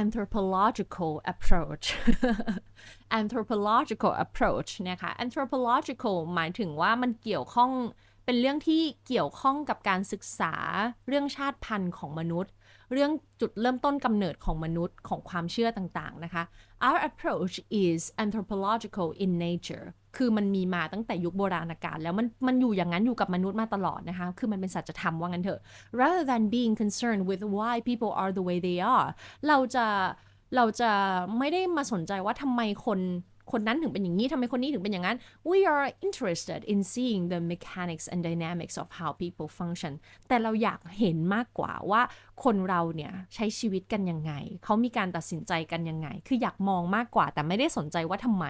anthropological approach anthropological approach นะคะ anthropological หมายถึงว่ามันเกี่ยวข้องเป็นเรื่องที่เกี่ยวข้องกับการศึกษาเรื่องชาติพันธุ์ของมนุษย์ เรื่องจุดเริ่มต้นกำเนิดของมนุษย์ของความเชื่อต่างๆนะคะ our approach is anthropological in nature คือมันมีมาตั้งแต่ยุคโบราณกาลแล้วมันมันอยู่อย่างนั้นอยู่กับมนุษย์มาตลอดนะคะ คือมันเป็นสัจธรรมว่างั้นเถอะ rather than being concerned with why people are the way they are เราจะเราจะไม่ได้มาสนใจว่าทำไมคน คนนั้นถึงเป็นอย่างนี้ทำไมคนนี้ถึงเป็นอย่างนั้น we are interested in seeing the mechanics and dynamics of how people function แต่เราอยากเห็นมากกว่าว่าคนเราเนี่ยใช้ชีวิตกันยังไง เขามีการตัดสินใจกันยังไง คืออยากมองมากกว่าแต่ไม่ได้สนใจว่าทำไม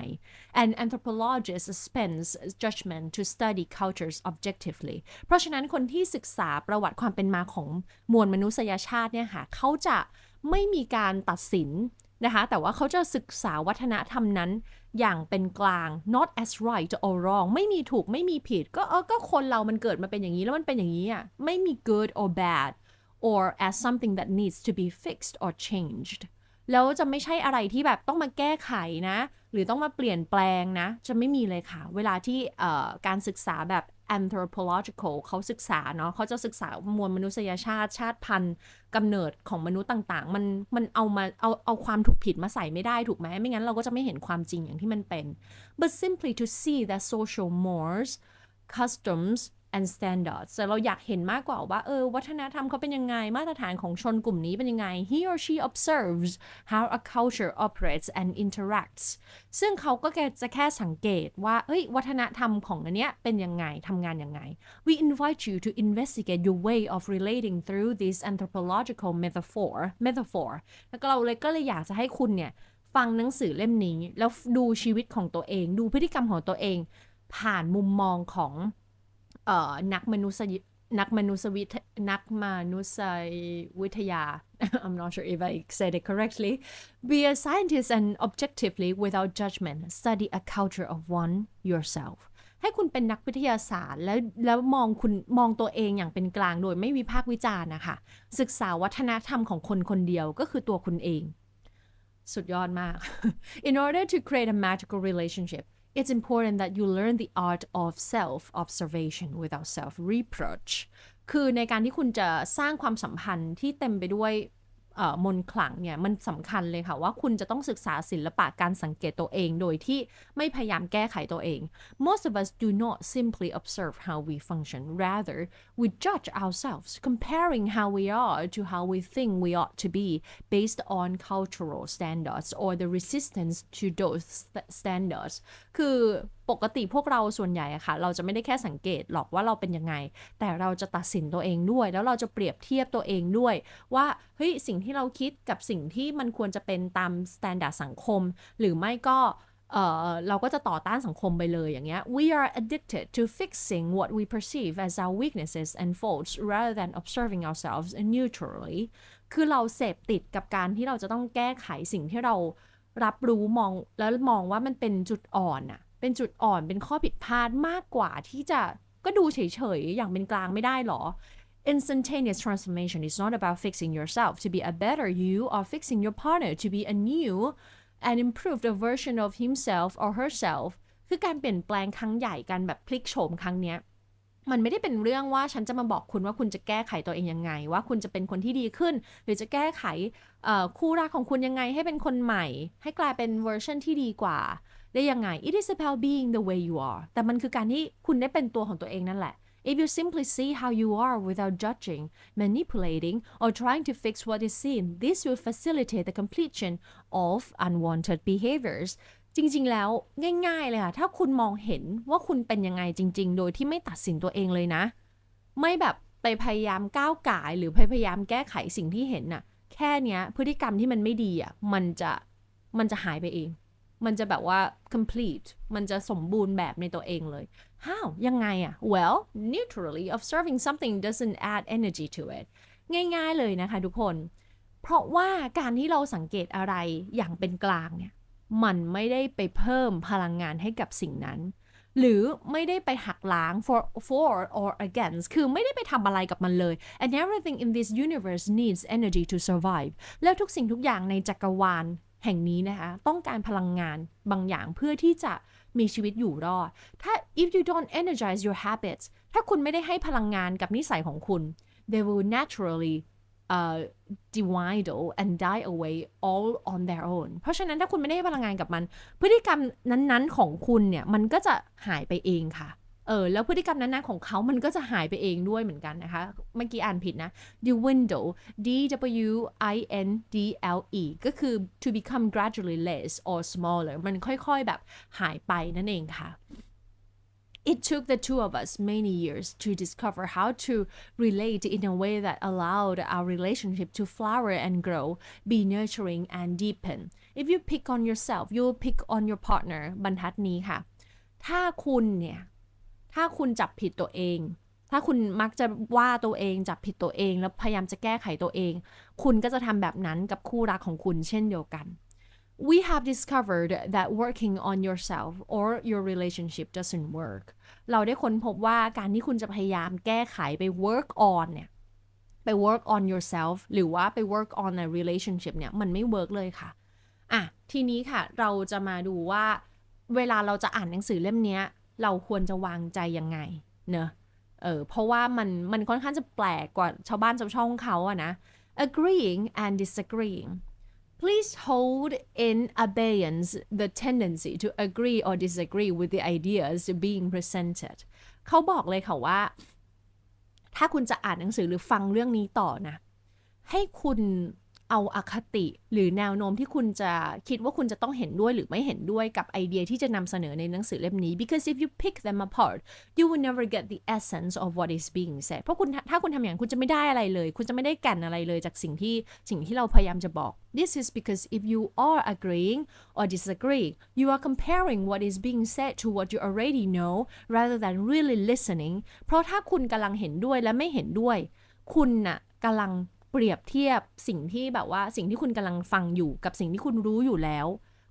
and anthropologist spends judgment to study cultures objectively เพราะฉะนั้นคนที่ศึกษาประวัติความเป็นมาของมวลมนุษยชาติเนี่ยค่ะเขาจะไม่มีการตัดสินนะคะ แต่ว่าเขาจะศึกษาวัฒนธรรมนั้น อย่างเป็นกลาง not as right or wrong ไม่มีถูกไม่มีผิด ก็เออก็คนเรามันเกิดมาเป็นอย่างนี้แล้วมันเป็นอย่างนี้อะไม่มี good or bad or as something that needs to be fixed or changed แล้วจะไม่ใช่อะไรที่แบบต้องมาแก้ไขนะ หรือต้องมาเปลี่ยนแปลงนะ จะไม่มีเลยค่ะ เวลาที่การศึกษาแบบ anthropological เขาศึกษาเนาะเขาจะศึกษามวลมนุษยชาติชาติพันธุ์กำเนิดของมนุษย์ต่างๆ มันมันเอามาเอาเอาความถูกผิดมาใส่ไม่ได้ถูกไหมไม่งั้นเราก็จะไม่เห็นความจริงอย่างที่มันเป็น but simply to see that social mores customs and standards แต่เราอยากเห็นมากกว่าว่าเออวัฒนธรรมเขาเป็นยังไง มาตรฐานของชนกลุ่มนี้เป็นยังไง he or she observes how a culture operates and interacts ซึ่งเขาก็แค่จะแค่สังเกตว่าเฮ้ยวัฒนธรรมของอันเนี้ยเป็นยังไงทำงานยังไง we invite you to investigate your way of relating through this anthropological metaphor metaphor แล้วก็เราเลยก็เลยอยากจะให้คุณเนี่ยฟังหนังสือเล่มนี้ แล้วดูชีวิตของตัวเอง ดูพฤติกรรมของตัวเอง ผ่านมุมมองของ นักมนุษยนักมนุษยวิทนักมนุษยวิทยา I'm not sure if I said it correctly be a scientist and objectively without judgment study a culture of one yourself ให้คุณเป็นนักวิทยาศาสตร์ แล้วแล้วมองคุณมองตัวเองอย่างเป็นกลางโดยไม่วิพากษ์วิจารณ์นะคะ ศึกษาวัฒนธรรมของคนคนเดียวก็คือตัวคุณเอง สุดยอดมาก in order to create a magical relationship it's important that you learn the art of self observation without self reproach คือในการที่คุณจะสร้างความสัมพันธ์ที่เต็มไปด้วย มนขลังเนี่ยมันสำคัญเลยค่ะว่าคุณจะต้องศึกษาศิลปะการสังเกตตัวเองโดยที่ไม่พยายามแก้ไขตัวเอง most of us do not simply observe how we function rather we judge ourselves comparing how we are to how we think we ought to be based on cultural standards or the resistance to those standards คือปกติพวกเราส่วนใหญ่อะค่ะ เราจะไม่ได้แค่สังเกตหรอกว่าเราเป็นยังไง แต่เราจะตัดสินตัวเองด้วย แล้วเราจะเปรียบเทียบตัวเองด้วย ว่าเฮ้ยสิ่งที่เราคิดกับสิ่งที่มันควรจะเป็นตามสแตนดาร์ดสังคม หรือไม่ก็เเราก็จะต่อต้านสังคมไปเลยอย่างเงี้ย we are addicted to fixing what we perceive as our weaknesses and faults rather than observing ourselves neutrally คือเราเสพติดกับการที่เราจะต้องแก้ไขสิ่งที่เรารับรู้มองแล้วมองว่ามันเป็นจุดอ่อนอะ เป็นจุดอ่อนเป็นข้อผิดพลาดมากกว่าที่จะก็ดูเฉยๆ อย่างเป็นกลางไม่ได้หรอ instantaneous transformation is not about fixing yourself to be a better you or fixing your partner to be a new and improved version of himself or herself คือการเปลี่ยนแปลงครั้งใหญ่การแบบพลิกโฉมครั้งเนี้ยมันไม่ได้เป็นเรื่องว่าฉันจะมาบอกคุณว่าคุณจะแก้ไขตัวเองยังไง ว่าคุณจะเป็นคนที่ดีขึ้น หรือจะแก้ไขคู่รักของคุณยังไงให้เป็นคนใหม่ ให้กลายเป็นเวอร์ชันที่ดีกว่า ได้ยังไง it is about being the way you are แต่มันคือการที่คุณได้เป็นตัวของตัวเองนั่นแหละ If you simply see how you are without judging, manipulating, or trying to fix what is seen, this will facilitate the completion of unwanted behaviors. จริง ๆ แล้วง่ายๆ เลยค่ะ ถ้าคุณมองเห็นว่าคุณเป็นยังไงจริง ๆ โดยที่ไม่ตัดสินตัวเองเลยนะ ไม่แบบไปพยายามก้าวไก่หรือพยายามแก้ไขสิ่งที่เห็นน่ะ แค่เนี้ยพฤติกรรมที่มันไม่ดีอะ มันจะมันจะหายไปเอง มันจะแบบว่า complete มันจะสมบูรณ์แบบในตัวเองเลย how ยังไงอะ well neutrally observing something doesn't add energy to it ง่ายๆเลยนะคะทุกคน เพราะว่าการที่เราสังเกตอะไรอย่างเป็นกลางเนี่ย มันไม่ได้ไปเพิ่มพลังงานให้กับสิ่งนั้น หรือไม่ได้ไปหักล้าง for for or against คือไม่ได้ไปทำอะไรกับมันเลย and everything in this universe needs energy to survive แล้วทุกสิ่งทุกอย่างในจักรวาล แห่งนี้นะคะ ต้องการพลังงานบางอย่างเพื่อที่จะมีชีวิตอยู่รอด ถ้า if you don't energize your habits ถ้าคุณไม่ได้ให้พลังงานกับนิสัยของคุณ they will naturally uh, dwindle and die away all on their own เพราะฉะนั้นถ้าคุณไม่ได้ให้พลังงานกับมัน พฤติกรรมนั้นๆของคุณเนี่ย มันก็จะหายไปเองค่ะ เออแล้วพฤติกรรมนั้นๆของเขามันก็จะหายไปเองด้วยเหมือนกันนะคะ เมื่อกี้อ่านผิดนะ dwindle d w i n d l e ก็คือ to become gradually less or smaller มันค่อยๆแบบหายไปนั่นเองค่ะ It took the two of us many years to discover how to relate in a way that allowed our relationship to flower and grow, be nurturing and deepen. If you pick on yourself, you'll pick on your partner บรรทัดนี้ค่ะ ถ้าคุณเนี่ย ถ้าคุณจับผิดตัวเอง ถ้าคุณมักจะว่าตัวเองจับผิดตัวเอง แล้วพยายามจะแก้ไขตัวเอง คุณก็จะทำแบบนั้นกับคู่รักของคุณเช่นเดียวกัน we have discovered that working on yourself or your relationship doesn't work เราได้ค้นพบว่าการที่คุณจะพยายามแก้ไขไป work on เนี่ยไป work on yourself หรือว่าไป work on a relationship เนี่ยมันไม่ work เลยค่ะ อะ ทีนี้ค่ะเราจะมาดูว่า เวลาเราจะอ่านหนังสือเล่มนี้ เราควรจะวางใจยังไงเนอะเออเพราะว่ามันมันค่อนข้างจะแปลกกว่าชาวบ้านชาวช่องเขาอะนะ agreeing and disagreeing Please hold in abeyance the tendency to agree or disagree with the ideas being presented เขาบอกเลยค่ะว่า ถ้าคุณจะอ่านหนังสือหรือฟังเรื่องนี้ต่อนะ ให้คุณ เอาอาคติ หรือแนวโน้มที่คุณจะคิดว่าคุณจะต้องเห็นด้วยหรือไม่เห็นด้วยกับไอเดียที่จะนำเสนอในหนังสือเล่มนี้ because if you pick them apart you will never get the essence of what is being said เพราะคุณถ้าคุณทำอย่างนั้คุณจะไม่ได้อะไรเลย คุณจะไม่ได้แก่นอะไรเลยจากสิ่งที่สิ่งที่เราพยายามจะบอก this is because if you are agreeing or disagree you are comparing what is being said to what you already know rather than really listening เพราะถ้าคุณกำลังเห็นด้วยและไม่เห็นด้วย คุณน่ะกำลัง เปรียบเทียบสิ่งที่แบบว่าสิ่งที่คุณกำลังฟังอยู่กับสิ่งที่คุณรู้อยู่แล้ว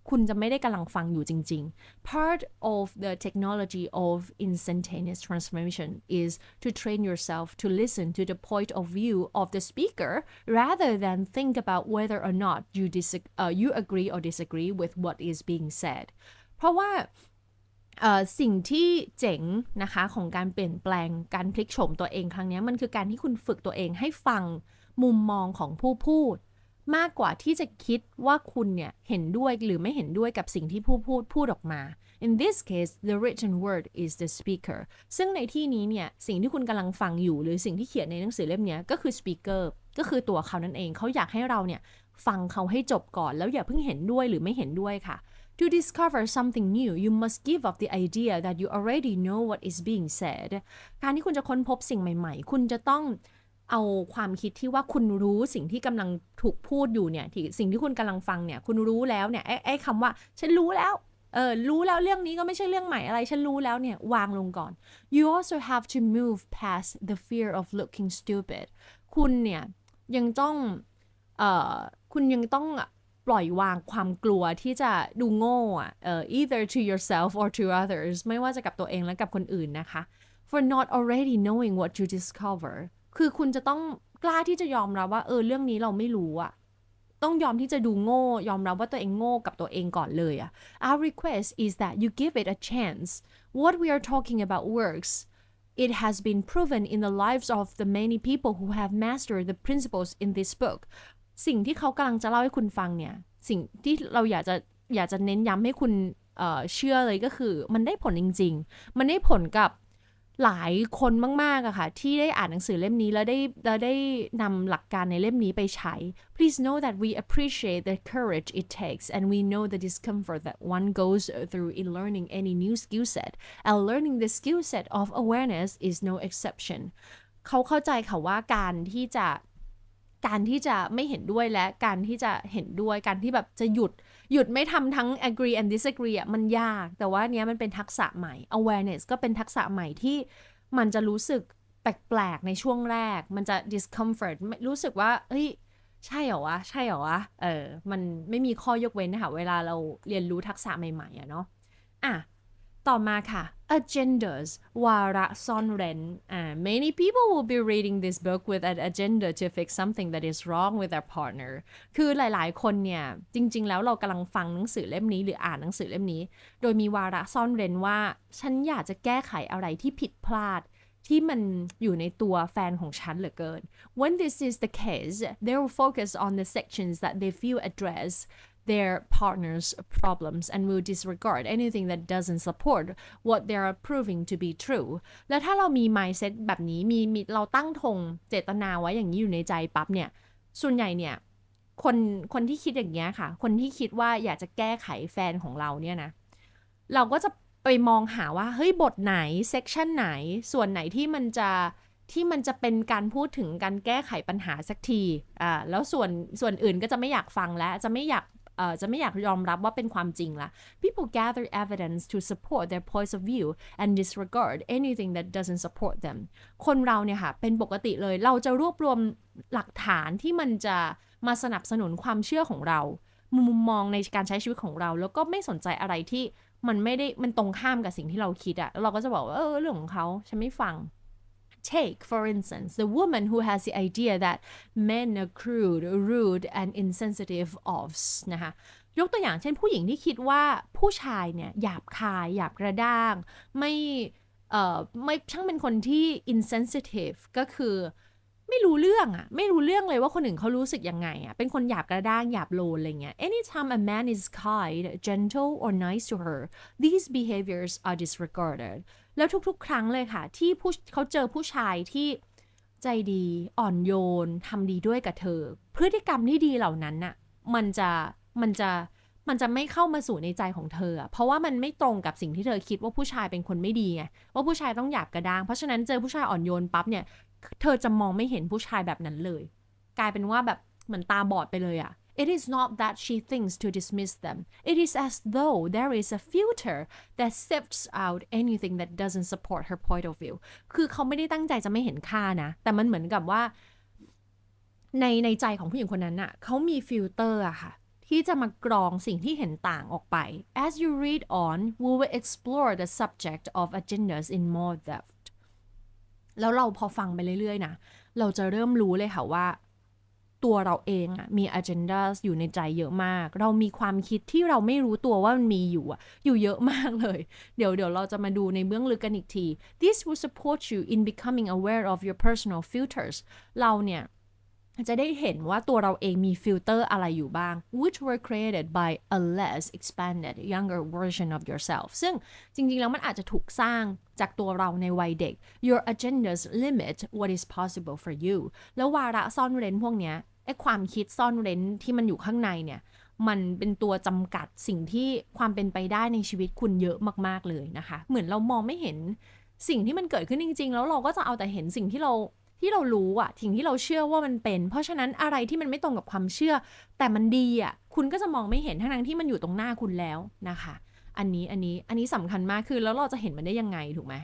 คุณจะไม่ได้กำลังฟังอยู่จริงๆ part of the technology of instantaneous transformation is to train yourself to listen to the point of view of the speaker rather than think about whether or not you dis- uh, you agree or disagree with what is being said เพราะว่าสิ่งที่เจ๋งนะคะของการเปลี่ยนแปลงการพลิกโฉมตัวเองครั้งนี้มันคือการที่คุณฝึกตัวเองให้ฟัง มุมมองของผู้พูด มากกว่าที่จะคิดว่าคุณเนี่ยเห็นด้วยหรือไม่เห็นด้วยกับสิ่งที่ผู้พูดพูดออกมา in this case the written word is the speaker ซึ่งในที่นี้เนี่ยสิ่งที่คุณกำลังฟังอยู่ หรือสิ่งที่เขียนในหนังสือเล่มนี้ก็คือ speaker ก็คือตัวเขานั่นเองเขาอยากให้เราเนี่ยฟังเขาให้จบก่อนแล้วอย่าเพิ่งเห็นด้วยหรือไม่เห็นด้วยค่ะ To discover something new, you must give up the idea that you already know what is being said. การที่คุณจะค้นพบสิ่งใหม่ ๆ คุณจะต้อง เอาความคิดที่ว่าคุณรู้สิ่งที่กำลังถูกพูดอยู่เนี่ยที่สิ่งที่คุณกำลังฟังเนี่ย คุณรู้แล้วเนี่ยไอ้ไอ้คำว่า ฉันรู้แล้วเออรู้แล้วเรื่องนี้ก็ไม่ใช่เรื่องใหม่อะไร ฉันรู้แล้วเนี่ยวางลงก่อน you also have to move past the fear of looking stupid คุณเนี่ยยังต้องเอ่อคุณยังต้องปล่อยวางความกลัวที่จะดูโง่อะเอ่อ either to yourself or to others ไม่ว่าจะกับตัวเองและกับคนอื่นนะคะ for not already knowing what you discover คือคุณจะต้องกล้าที่จะยอมรับว่า เออเรื่องนี้เราไม่รู้อะต้องยอมที่จะดูโง่ ยอมรับว่าตัวเองโง่กับตัวเองก่อนเลยอะ Our request is that you give it a chance what we are talking about works It has been proven in the lives of the many people who have mastered the principles in this book สิ่งที่เขากำลังจะเล่าให้คุณฟังเนี่ย สิ่งที่เราอยากจะอยากจะเน้นย้ำให้คุณเเชื่อเลยก็คือ มันได้ผลจริง ๆ มันได้ผลกับ หลายคนมากๆอะค่ะ ที่ได้อ่านหนังสือเล่มนี้ แล้วได้แล้วได้นำหลักการในเล่มนี้ไปใช้ Please know that we appreciate the courage it takes and we know the discomfort that one goes through in learning any new skill set and learning the skill set of awareness is no exception เขาเข้าใจค่ะว่าการที่จะการที่จะไม่เห็นด้วยและการที่จะเห็นด้วยการที่แบบจะหยุด หยุดไม่ทำทั้ง agree and disagree อะมันยาก แต่ว่าเนี้ยมันเป็นทักษะใหม่ awareness ก็เป็นทักษะใหม่ที่มันจะรู้สึกแปลกๆในช่วงแรก มันจะ discomfort รู้สึกว่าเฮ้ยใช่เหรอวะ ใช่เหรอวะ เออ มันไม่มีข้อยกเว้นนะคะเวลาเราเรียนรู้ทักษะใหม่ๆอะเนาะ อะ ต่อมาค่ะ agendas วาระซ่อนเร้นอ่า many people will be reading this book with an agenda to fix something that is wrong with their partner คือหลายๆ คนเนี่ย จริง ๆ แล้วเรากำลังฟังหนังสือเล่มนี้หรืออ่านหนังสือเล่มนี้ โดยมีวาระซ่อนเร้นว่า ฉันอยากจะแก้ไขอะไรที่ผิดพลาด ที่มันอยู่ในตัวแฟนของฉันเหลือเกิน When this is the case they will focus on the sections that they feel address their partner's problems and will disregard anything that doesn't support what they are proving to be true แล้วถ้าเรามี mindset แบบนี้มีมีเราตั้งธงเจตนาไว้อย่างนี้อยู่ในใจปั๊บเนี่ย ส่วนใหญ่เนี่ยคนคนที่คิดอย่างเงี้ยค่ะ คนที่คิดว่าอยากจะแก้ไขแฟนของเราเนี่ยนะ เราก็จะไปมองหาว่า เฮ้ย บทไหน เซกชันไหน ส่วนไหนที่มันจะที่มันจะเป็นการพูดถึงการแก้ไขปัญหาสักที อ่า แล้วส่วนส่วนอื่นก็จะไม่อยากฟังแล้ว จะไม่อยาก จะไม่อยากยอมรับว่าเป็นความจริงละ People gather evidence to support their points of view and disregard anything that doesn't support them คนเราเนี่ยค่ะ เป็นปกติเลย เราจะรวบรวมหลักฐานที่มันจะมาสนับสนุนความเชื่อของเรา มุมมองในการใช้ชีวิตของเรา แล้วก็ไม่สนใจอะไรที่มันไม่ได้มันตรงข้ามกับสิ่งที่เราคิดอะแล้วเราก็จะบอกว่าเออเรื่องของเขาฉันไม่ฟัง Take, for instance, the woman who has the idea that men are crude, rude, and insensitive offs นะคะยกตัวอย่างเช่นผู้หญิงที่คิดว่าผู้ชายเนี่ยหยาบคาย หยาบกระด้าง ไม่เอ่อไม่ช่างเป็นคนที่ insensitive ก็คือไม่รู้เรื่องอะไม่รู้เรื่องเลยว่าคนอื่นเขารู้สึกยังไงอะเป็นคนหยาบกระด้างหยาบโลนอะไรเงี้ย anytime a man is kind gentle or nice to her these behaviors are disregarded แล้วทุกๆ ครั้งเลยค่ะ ที่ผู้เขาเจอผู้ชายที่ใจดีอ่อนโยนทำดีด้วยกับเธอ พฤติกรรมที่ดีเหล่านั้นน่ะมันจะมันจะมันจะไม่เข้ามาสู่ในใจของเธอ เพราะว่ามันไม่ตรงกับสิ่งที่เธอคิดว่าผู้ชายเป็นคนไม่ดีไงว่าผู้ชายต้องหยาบกระด้าง เพราะฉะนั้นเจอผู้ชายอ่อนโยนปั๊บเนี่ย เธอจะมองไม่เห็นผู้ชายแบบนั้นเลย กลายเป็นว่าแบบเหมือนตาบอดไปเลยอะ It is not that she thinks to dismiss them. It is as though there is a filter that sifts out anything that doesn't support her point of view. คือเขาไม่ได้ตั้งใจจะไม่เห็นค่านะ แต่มันเหมือนกับว่า ในในใจของผู้หญิงคนนั้นอะเขามีฟิลเตอร์อะค่ะที่จะมากรองสิ่งที่เห็นต่างออกไป As you read on, we will explore the subject of agendas in more depth. แล้วเราพอฟังไปเรื่อยๆนะ เราจะเริ่มรู้เลยค่ะว่า ตัวเราเองอะมี agenda อยู่ในใจเยอะมาก เรามีความคิดที่เราไม่รู้ตัวว่ามันมีอยู่อะอยู่เยอะมากเลย เดี๋ยวเดี๋ยวเราจะมาดูในเบื้องลึกกันอีกที This will support you in becoming aware of your personal filters เราเนี่ยจะได้เห็นว่าตัวเราเองมีฟิลเตอร์อะไรอยู่บ้าง which were created by a less expanded younger version of yourself ซึ่งจริง ๆ แล้วมันอาจจะถูกสร้างจากตัวเราในวัยเด็ก your agendas limit what is possible for you แล้ววาระซ่อนเร้นพวกเนี้ย อ้ความคิดซ่อนเร้นที่มันอยู่ข้างในเนี่ย มันเป็นตัวจำกัดสิ่งที่ความเป็นไปได้ในชีวิตคุณเยอะมากๆเลยนะคะ เหมือนเรามองไม่เห็นสิ่งที่มันเกิดขึ้นจริง ๆ แล้วเราก็จะเอาแต่เห็นสิ่งที่เราที่เรารู้อะสิ่งที่เราเชื่อว่ามันเป็น เพราะฉะนั้นอะไรที่มันไม่ตรงกับความเชื่อ แต่มันดีอะคุณก็จะมองไม่เห็นทั้งๆที่มันอยู่ตรงหน้าคุณแล้วนะคะ อันนี้อันนี้อันนี้สำคัญมากคือแล้วเราจะเห็นมันได้ยังไงถูกไหม